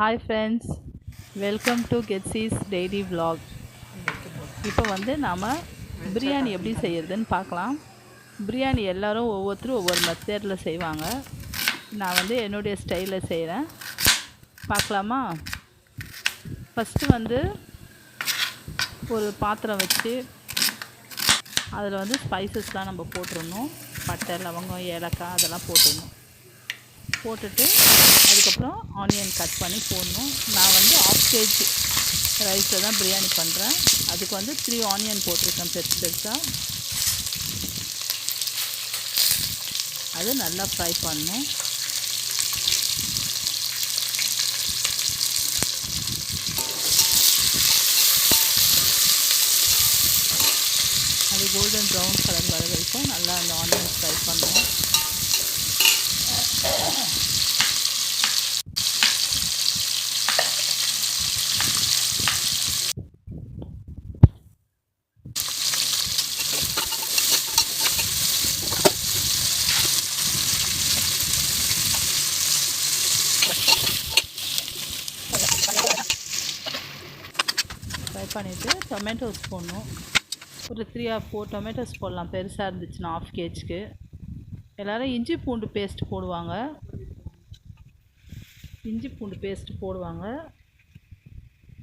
Hi friends welcome to Getsees daily vlog இப்போ வந்து நாம் பிரியாணி எப்படி செய்யறதுன்னு பார்க்கலாம். பிரியாணி எல்லோரும் ஒவ்வொருத்தரும் ஒவ்வொரு மெத்தேடில் செய்வாங்க. நான் வந்து என்னுடைய ஸ்டைலில் செய்கிறேன் பார்க்கலாமா? ஃபஸ்ட்டு வந்து ஒரு பாத்திரம் வச்சு அதில் வந்து ஸ்பைசஸ்லாம் நம்ம போட்டுடணும் பட்டை லவங்கம் ஏலக்காய் அதெல்லாம் போட்டுடணும் போட்டுட்டு அதுக்கப்புறம் ஆனியன் கட் பண்ணி போடணும். நான் வந்து ஆஃப் கேஜி ரைஸில் தான் பிரியாணி பண்ணுறேன் அதுக்கு வந்து த்ரீ ஆனியன் போட்டிருக்கேன் பெருசு பெருசாக அது நல்லா ஃப்ரை பண்ணணும். அது கோல்டன் ப்ரௌன் கலர் வர வரைக்கும் நல்லா அந்த ஆனியன் ஃப்ரை பண்ணணும். ஃப்ரை பண்ணிவிட்டு டொமேட்டோஸ் போடணும் ஒரு த்ரீ ஆர் ஃபோர் டொமேட்டோஸ் போடலாம். பெருசாக இருந்துச்சுன்னா ஆஃப் கேஜ்க்கு எல்லோரும் இஞ்சி பூண்டு பேஸ்ட் போடுவாங்க. இஞ்சி பூண்டு பேஸ்ட் போடுவாங்க.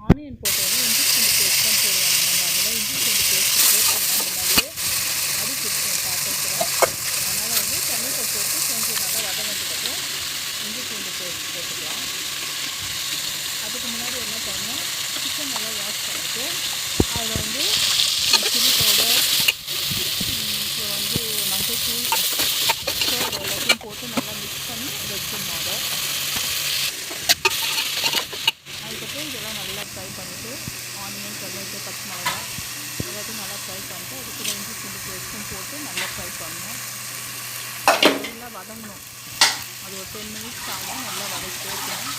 ஆனியன் போட்டவங்க இஞ்சி பூண்டு பேஸ்ட் தான் போடுவாங்க. நம்ம அதில் இஞ்சி பூண்டு பேஸ்ட் போட்டோம்னா முன்னாடியே அடி பிடிக்கும் பாத்திரத்தில். அதனால் வந்து டொமேட்டோ போட்டு கொஞ்சம் நல்லா வதங்கினதுக்கப்புறம் இஞ்சி பூண்டு பேஸ்ட் போட்டுக்கலாம். அதுக்கு முன்னாடி என்ன பண்ணணும்? சிக்கன் நல்லா வாஷ் பண்ணிட்டு அதில் வந்து சில்லி பவுடர் அப்புறம் வந்து மஞ்சள் தூள் எல்லாத்தையும் போட்டு நல்லா மிக்ஸ் பண்ணி வச்சிடணும் அதை அதுக்கப்புறம் இதெல்லாம் நல்லா ஃப்ரை பண்ணிவிட்டு ஆனியன் டொமேட்டோ பச்சை மிளகா எல்லாத்தையும் நல்லா ஃப்ரை பண்ணிட்டு அதுக்கு இஞ்சி பூண்டு பேஸ்ட்டும் போட்டு நல்லா ஃப்ரை பண்ணணும் நல்லா வதங்கணும். அது ஒரு டென் மினிட்ஸ் ஆகும். நல்லா வதக்கிட்டே இருக்கணும்.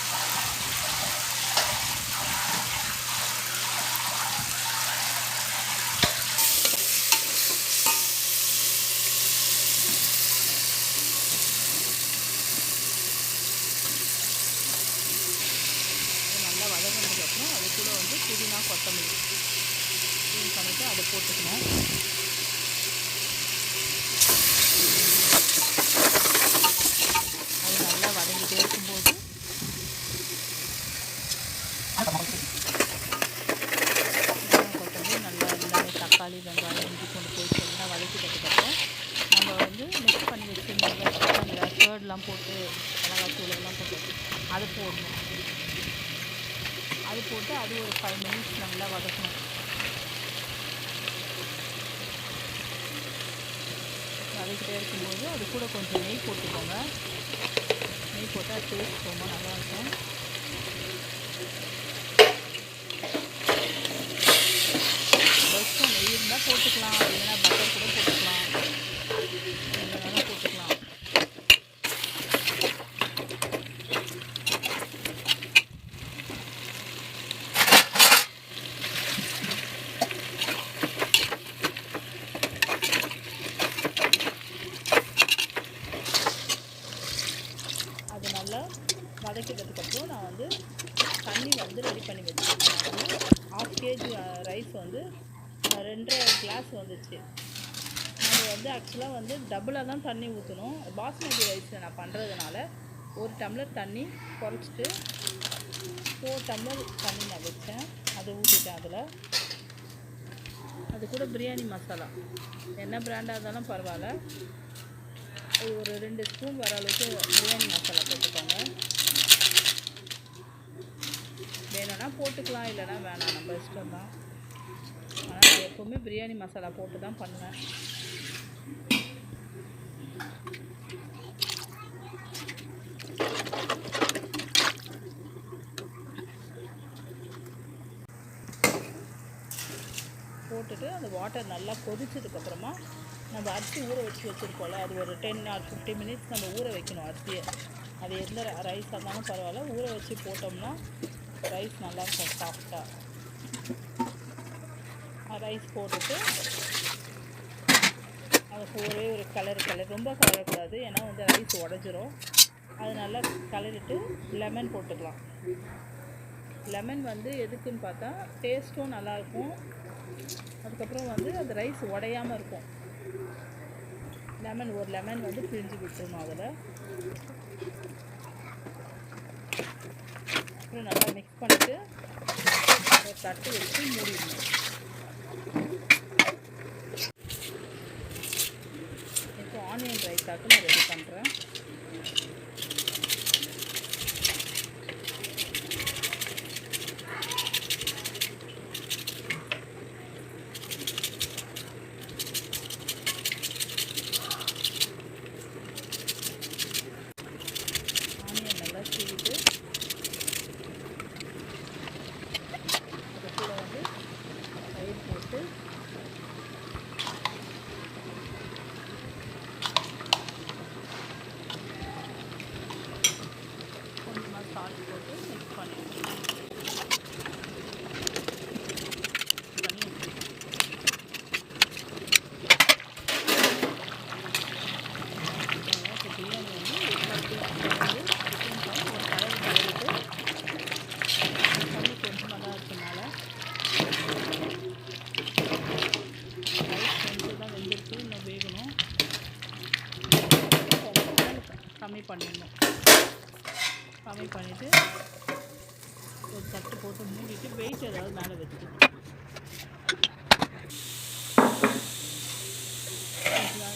நல்லா வதங்கினதுக்கப்புறம் அது கூட வந்து புதினா கொத்தமல்லி. க்ளீன் பண்ணிவிட்டு அதை போட்டுக்கணும் அது நல்லா வதங்கிட்டே இருக்கும்போது வெங்காயம், கொத்தமல்லி நல்லா எல்லாமே தக்காளி வெங்காயம் இஞ்சி கொண்டு போய் எல்லாம் வதக்கிட்டதுக்கப்புறம் நம்ம வந்து மிக்ஸ் பண்ணி வச்சுருந்தோம்ல சிக்கனில் கேர்ட்லாம் போட்டு மிளகாத்தூள் எல்லாம் போட்டு அதை போடணும். அது போட்டு அது ஒரு ஃபைவ் மினிட்ஸ் நல்லா வதக்கணும். வதக்கிட்டே இருக்கும்போது அது கூட கொஞ்சம் நெய் போட்டுக்கோங்க. நெய் போட்டால் டேஸ்ட் ரொம்ப நல்லாயிருக்கும் ஃபஸ்ட்டு நெய் இருந்தால் போட்டுக்கலாம். இல்லைன்னா பட்டர் கூட போட்டுக்கலாம் என்ன வேணால் போட்டுக்கலாம் அது நல்லா வதக்கிட்டதுக்கப்புறம் நான் வந்து தண்ணி வந்து ரெடி பண்ணி வச்சுருக்கேன். ஆஃப் கேஜி ரைஸ் வந்து ரெண்டரை கிளாஸ் வந்துச்சு. நம்ம வந்து ஆக்சுவலாக வந்து டபுளாக தான் தண்ணி ஊற்றணும் பாஸ்மதி ரைஸில் நான் பண்ணுறதுனால ஒரு டம்ளர் தண்ணி குறைச்சிட்டு ஃபோர் டம்ளர் தண்ணி நான் வச்சேன். அதை ஊற்றிட்டேன் அதில். அது கூட பிரியாணி மசாலா. என்ன பிராண்டாக இருந்தாலும் பரவாயில்ல. அது ஒரு ரெண்டு ஸ்பூன் வர அளவுக்கு பிரியாணி மசாலா போட்டுக்கோங்க. எடுத்துக்கலாம் இல்லைனா இல்லைன்னா வேணாம் நம்ம இஷ்டம் தான் ஆனால் எப்போவுமே பிரியாணி மசாலா போட்டு தான் பண்ணுவேன். போட்டுட்டு அந்த வாட்டர் நல்லா கொதிச்சதுக்கப்புறமா நம்ம அரிசி ஊற வச்சு வச்சுருக்கோம்ல அது ஒரு டென் ஆர் ஃபிஃப்டி மினிட்ஸ் நம்ம ஊற வைக்கணும் அரிசியை. அது எந்த ரைஸாக இருந்தாலும் பரவாயில்ல. ஊற வச்சு போட்டோம்னா ரைஸ் நல்லாயிருக்கும் சாஃப்டாக ரைஸ் போட்டுட்டு அதுக்கு ஒரே ஒரு கலர் கலர் ரொம்ப கலரக்கூடாது ஏன்னா வந்து ரைஸ் உடஞ்சிரும். அது நல்லா கலரிட்டு லெமன் போட்டுக்கலாம். லெமன் வந்து எதுக்குன்னு பார்த்தா டேஸ்ட்டும் நல்லாயிருக்கும் அதுக்கப்புறம் வந்து அந்த ரைஸ் உடையாமல் இருக்கும். லெமன் ஒரு லெமன் வந்து பிழிஞ்சு விட்டுருணும் அதில். அப்புறம் நல்லா மிக்ஸ் பண்ணிட்டு ஒரு தட்டு வச்சு மூடிடணும். இப்போ ஆனியன் ரைத்தாக்கு நான் ரெடி பண்ணுறேன் করব கம்மி பண்ணிவிட்டு ஒரு தட்டு போட்டு மூடிட்டு வெயிட் ஏதாவது மேலே வச்சுக்கணும்.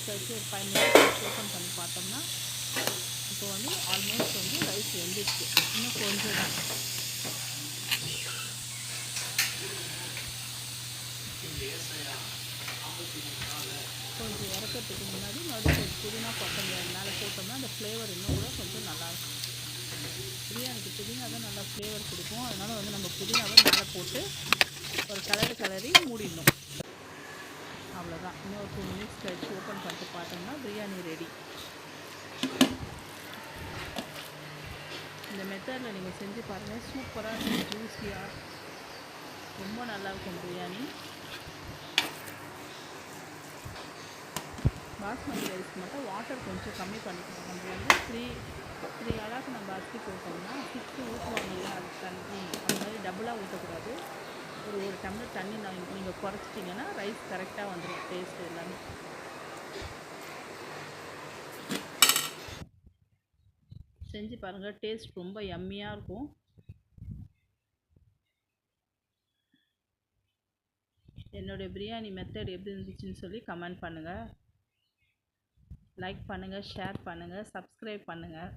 கழிச்சு ஒரு ஃபைவ் மினிட்ஸ் ஓப்பன் பண்ணி பார்த்தோம்னா இப்போ வந்து ஆல்மோஸ்ட் வந்து ரைஸ் வெந்துடுச்சு இன்னும் கொஞ்சம் தான் கொஞ்சம் இறக்கிறதுக்கு முன்னாடி மறுபடியும் கொஞ்சம் புதினா கொத்தமல்லி மேலே போட்டோம்னா அந்த ஃப்ளேவர் இன்னும் கூட கொஞ்சம் நல்லாயிருக்கும் நமக்கு புதினா தான் நல்லா ஃப்ளேவர் கொடுக்கும். அதனால் வந்து நம்ம புதினாவை மேலே போட்டு ஒரு கலரு கலரி மூடிடணும். அவ்வளோதான் இன்னும் ஒரு டூ மினிட்ஸ் கழிச்சு ஓப்பன் பண்ணிட்டு பார்த்தோம்னா பிரியாணி ரெடி இந்த மெத்தடில் நீங்கள் செஞ்சு பாருங்கள் சூப்பராக இருக்கும் ஜூஸியாக ரொம்ப நல்லாயிருக்கும் பிரியாணி. பாஸ்மதி ரைஸ்க்கு மட்டும் வாட்டர் கொஞ்சம் கம்மி பண்ணிக்கணும். நம்ம வந்து த்ரீ த்ரீ அளவுக்கு நம்ம அரிசி போட்டோம்னா ஃபஸ்ட்டு ஊற்றுவாங்கல்ல அது தண்ணி அந்த மாதிரி டபுளாக ஊற்றக்கூடாது ஒரு ஒரு டம்ளர் தண்ணி நான் நீங்கள் குறைச்சிட்டிங்கன்னா ரைஸ் கரெக்டாக வந்துடும் டேஸ்ட்டு எல்லாமே. செஞ்சு பாருங்கள் டேஸ்ட் ரொம்ப எம்மியாக இருக்கும். என்னுடைய பிரியாணி மெத்தட் எப்படி இருந்துச்சுன்னு சொல்லி கமெண்ட் பண்ணுங்கள் லைக் பண்ணுங்கள் ஷேர் பண்ணுங்கள் சப்ஸ்கிரைப் பண்ணுங்கள்